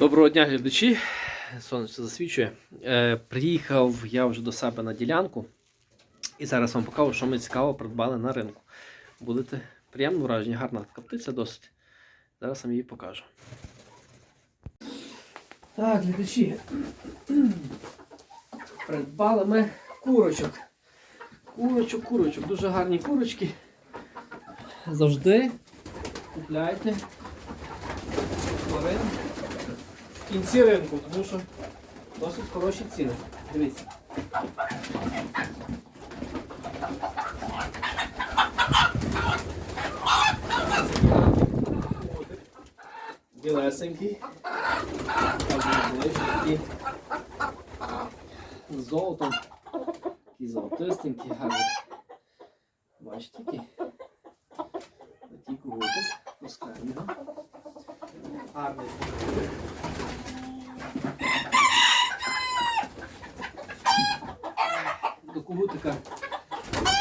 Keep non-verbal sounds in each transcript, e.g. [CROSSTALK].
Доброго дня, глядачі. Сонце засвічує. Е, приїхав я вже до себе на ділянку. І зараз вам покажу, що ми цікаво придбали на ринку. Будете приємно вражені, гарна така птиця досить. Зараз вам її покажу. Так, глядачі. Придбали ми курочок. Курочок, курочок. Дуже гарні курочки. Завжди купляйте в кінці ринку, тому що досить хороші ціни. Дивіться. Білесенький. Такі з золотом. Такі золотистенькі, гарні. Бачите, які? Такий круготик. Пускаємо його. Гарний. До кугутика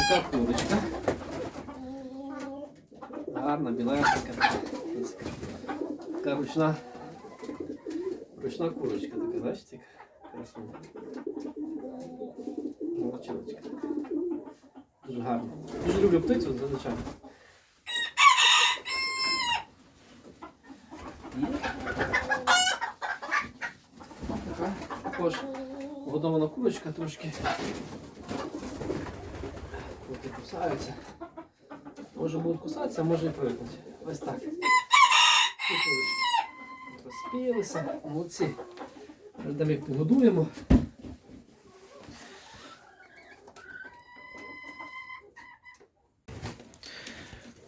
така курочка. Гарна, білесенька. така. Така ручна. Ручна курочка така, бачите? як Красива. Молодчиночка. Дуже гарна. Дуже люблю птицю, звичайно. Також годована курочка трошки. От кусаються. Може будуть кусатися, може і привикнуть. Ось так. Розпілися, молодці. Їх погодуємо.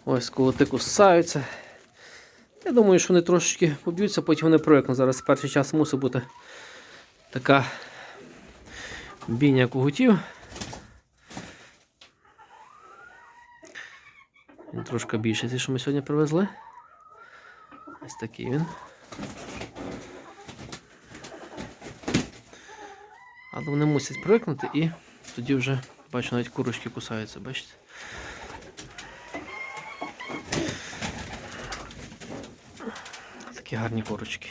Ось колоти кусаються. Я думаю, що вони трошечки поб'ються, потім вони привикнуть. Зараз перший час мусить бути така бійня кугутів. Він трошки більший, цей, що ми сьогодні привезли. Ось такий він. Але вони мусять привикнути і тоді вже бачу, навіть курочки кусаються, бачите? Такі гарні корочки.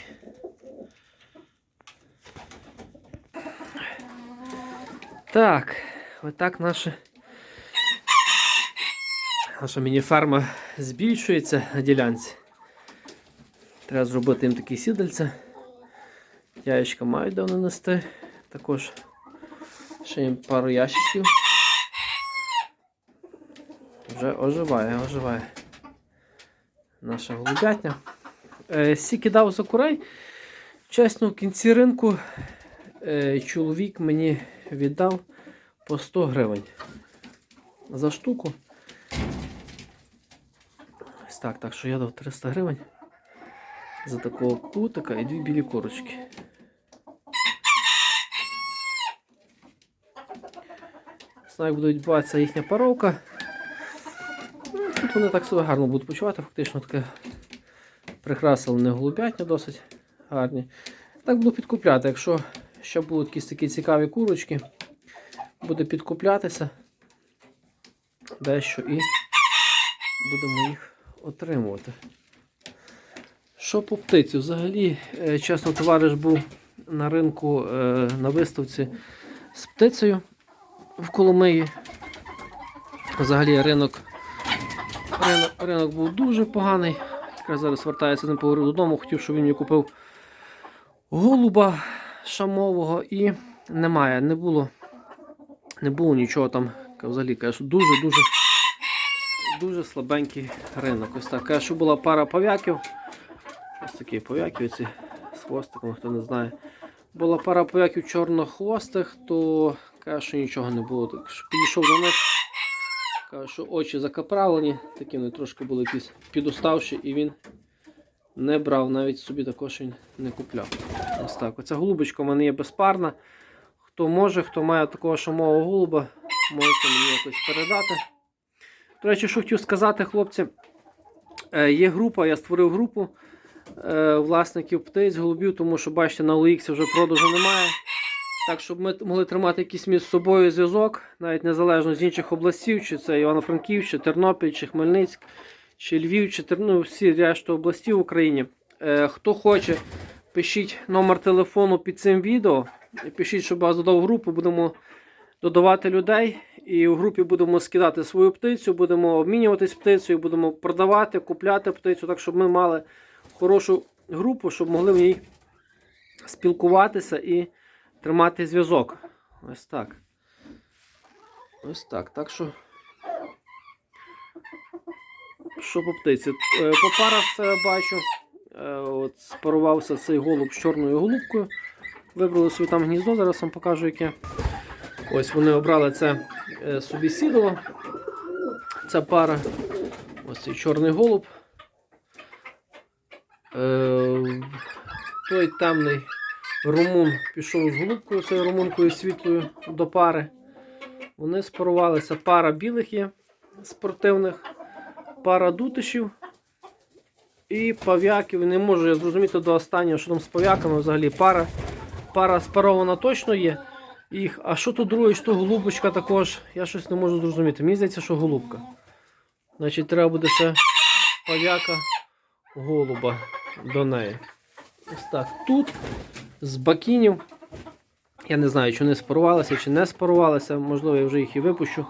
Так, отак наша наша міні-ферма збільшується на ділянці. Треба зробити їм такі сідальця. Яєчка мають давно нести. Також ще їм пару ящиків. Вже оживає, оживає наша голубятня. Е, Сіки за курей. Чесно, в кінці ринку чоловік мені віддав по 100 гривень за штуку. Ось так, так що я дав 300 гривень за такого кутика і дві білі корочки. Знаю, як буде відбуватися їхня паровка. Ну, Тут вони так себе гарно будуть почувати, фактично таке прикрасили не голубятня досить гарні. Так буду підкупляти. Якщо ще будуть якісь такі цікаві курочки, буде підкуплятися дещо і будемо їх отримувати. Що по птиці? Взагалі, е, чесно, товариш був на ринку е, на виставці з птицею в Коломиї. Взагалі ринок, ринок, ринок був дуже поганий. Якраз зараз вертається не поговорив додому, хотів, щоб він мені купив голуба шамового і немає, не було, не було нічого там. Взагалі, каже, що дуже-дуже дуже слабенький ринок. Ось так. Каже, що була пара пов'яків. Ось такі пов'яки оці з хвостиком, хто не знає. Була пара пов'яків чорнохвостих, то каже, що нічого не було. Так що підійшов до них. Каже, що очі закаправлені, такі вони трошки були якісь підуставші, і він не брав, навіть собі також він не купляв. Ось так. Оця голубочка в мене є безпарна. Хто може, хто має такого шамового голуба, можете мені якось передати. До речі, що хотів сказати, хлопці, е, є група, я створив групу е, власників птиць, голубів, тому що, бачите, на OLX вже продажу немає. Так, щоб ми могли тримати якийсь між собою зв'язок, навіть незалежно з інших областів, чи це Івано-Франківськ, чи Тернопіль, чи Хмельницьк, чи Львів, чи ну, всі решта областів в Україні. Е, хто хоче пишіть номер телефону під цим відео. Пишіть, щоб вас додав групу, будемо додавати людей. І в групі будемо скидати свою птицю, будемо обмінюватись птицею, будемо продавати, купляти птицю, так щоб ми мали хорошу групу, щоб могли в ній спілкуватися і тримати зв'язок. Ось так. Ось так. Так що. Що по птиці? Е, По парах це бачу. Е, От спарувався цей голуб з чорною голубкою. Вибрали собі там гніздо, зараз вам покажу яке. Ось вони обрали це е, собі сідало. Ця пара. Ось цей чорний голуб. Е, той темний румун пішов з голубкою, цією румункою світлою до пари. Вони спарувалися. Пара білих є спортивних, пара дутишів і пав'яків. Не можу я зрозуміти до останнього, що там з пав'яками взагалі пара. Пара спарована точно є. Їх. А що то друге, що голубочка також, я щось не можу зрозуміти. Мені здається, що голубка. Значить, треба буде ще пав'яка голуба до неї. Ось так. Тут з бакінів. Я не знаю, чи вони спарувалися, чи не спарувалися. Можливо, я вже їх і випущу.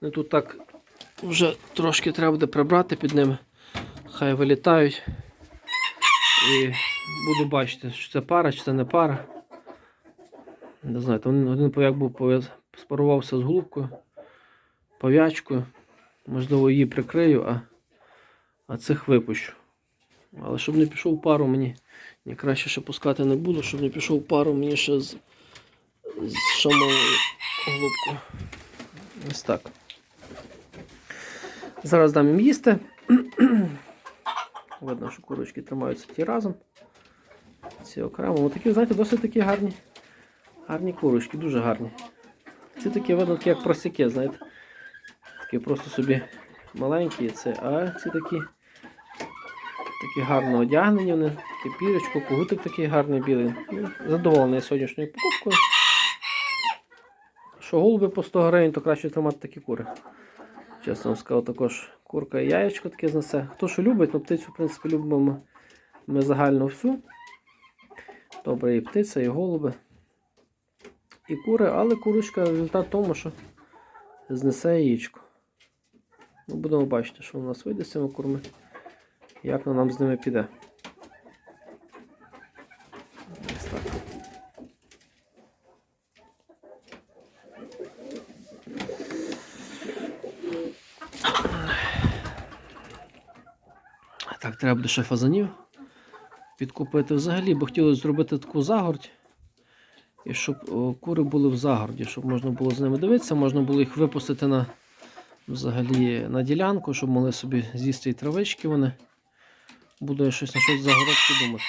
Вони тут так вже трошки треба буде прибрати під ними. Хай вилітають. І буду бачити, чи це пара, чи це не пара. Не знаю, там один пов'як був пов'яз- спарувався з голубкою, пов'ячкою. Можливо, її прикрию, а, а цих випущу. Але щоб не пішов пару мені, ні краще ще пускати не буду, щоб не пішов пару мені ще з, з шамовою голубкою. Ось так. Зараз дам їм їсти. [CLEARS THROAT] Видно, що курочки тримаються ті разом. Ці окремо. Ось такі, знаєте, досить такі гарні. Гарні курочки, дуже гарні. Ці такі видно, такі, як просяки, знаєте. Такі просто собі маленькі, це, а ці такі такі гарно одягнені, вони, таке пірочко, когутик такий гарний білий. Ну, Задоволений сьогоднішньою покупкою. Що голуби по 100 гривень, то краще тримати такі кури. Чесно вам сказав, також курка і яєчко таке знесе. Хто що любить, ну птицю, в принципі, любимо ми, ми загально всю. Добре, і птиця, і голуби, і кури, але курочка результат в тому, що знесе яєчко. Ну, будемо бачити, що у нас вийде з цими курми, як воно нам з ними піде. Треба буде ще фазанів підкупити взагалі, бо хотілося зробити таку загородь. І щоб кури були в загороді, щоб можна було з ними дивитися, можна було їх випустити на, взагалі, на ділянку, щоб могли собі з'їсти і травички вони. Буду я щось на щось загородки думати.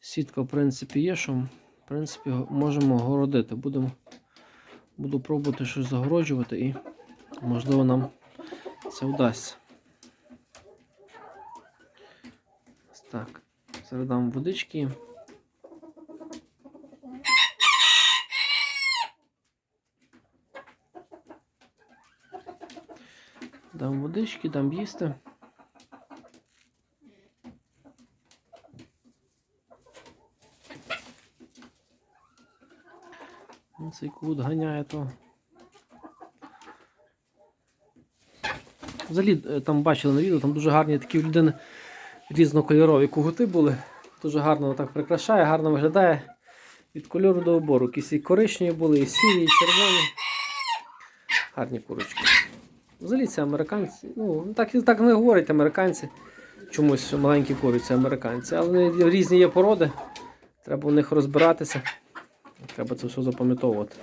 Сітка, в принципі, є, що в принципі, можемо городити. Будемо, буду пробувати щось загороджувати і можливо нам це вдасться. Так, зараз дам водички. Дам водички, дам їсти. Ну, Цей кут ганяє то. Взагалі, е, там бачили на відео, там дуже гарні такі людини різнокольорові кугути були. Дуже гарно так прикрашає, гарно виглядає. Від кольору до обору. Якісь і коричневі були, і сірі, і червоні. Гарні курочки. Взагалі це американці. Ну, так, так не говорять американці. Чомусь маленькі куриці американці. Але різні є породи. Треба у них розбиратися. Треба це все запам'ятовувати.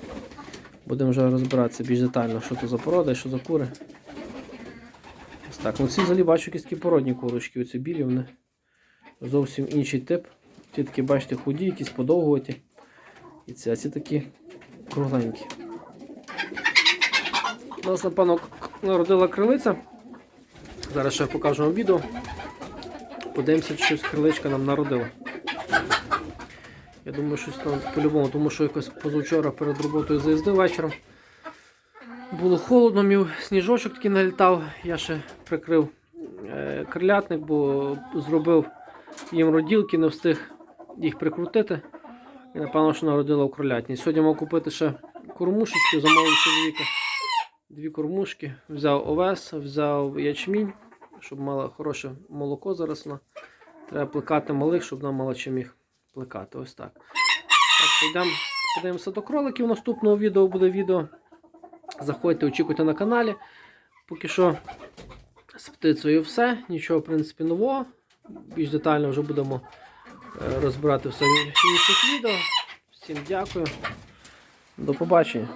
Будемо вже розбиратися більш детально, що це за порода і що за кури. Так. Ну, ці взагалі бачу якісь такі породні курочки. Оці білі вони зовсім інший тип. Ті такі, бачите, худі, якісь подовгуваті. І ці, а ці такі кругленькі. У нас, напевно, народила крилиця. Зараз ще покажу вам відео. Подивимося, щось криличка нам народила. Я думаю, щось там по-любому, тому що якось позавчора перед роботою заїздив вечором. Було холодно, мів сніжочок такий налітав. Я ще прикрив е, крилятник, бо зробив їм роділки, не встиг їх прикрутити. І напевно, що народила у кролятні. Сьогодні мав купити ще кормушечки, замовив чоловіка. Дві кормушки. Взяв овес, взяв ячмінь, щоб мала хороше молоко зараз. Вона. Треба плекати малих, щоб вона мала чим їх плекати. Ось так. Так, йдемо, подивимося до кроликів. Наступного відео буде відео. Заходьте, очікуйте на каналі. Поки що з птицею все. Нічого, в принципі, нового. Більш детально вже будемо е, розбирати все в інших відео. Всім дякую. До побачення.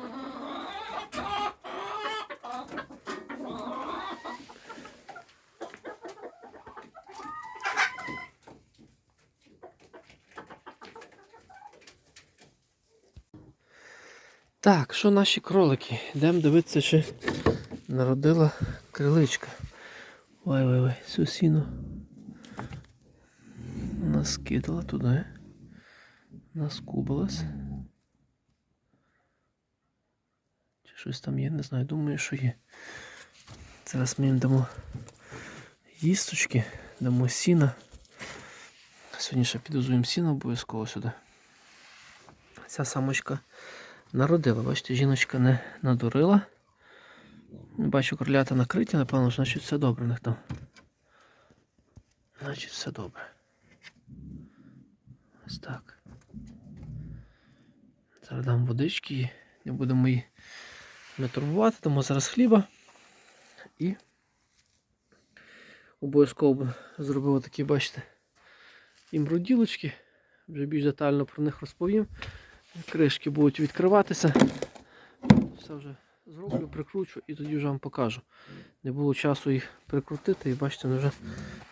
Так, що наші кролики? Йдемо дивитися, чи народила криличка. Ой, ой, ой, сусіну. Нас кидала туди. Наскубилась. Чи щось там є, не знаю, думаю, що є. Зараз ми їм дамо їсточки, дамо сіна. Сьогодні ще підозуємо сіно обов'язково сюди. Ця самочка народила. Бачите, жіночка не надурила. Бачу, кролята накриті, напевно, значить все добре у них. Значить все добре. Ось так. Зараз дам водички, не будемо її не турбувати, дамо зараз хліба. І обов'язково зробив такі, бачите, їм роділочки. Вже більш детально про них розповім. Кришки будуть відкриватися. Все вже зроблю, прикручу і тоді вже вам покажу. Не було часу їх прикрутити і бачите, вона вже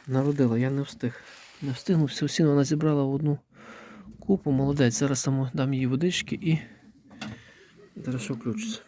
народила. Я не встиг. Не встигнув, всю сіну вона зібрала в одну купу. Молодець. Зараз само дам їй водички і зараз включиться.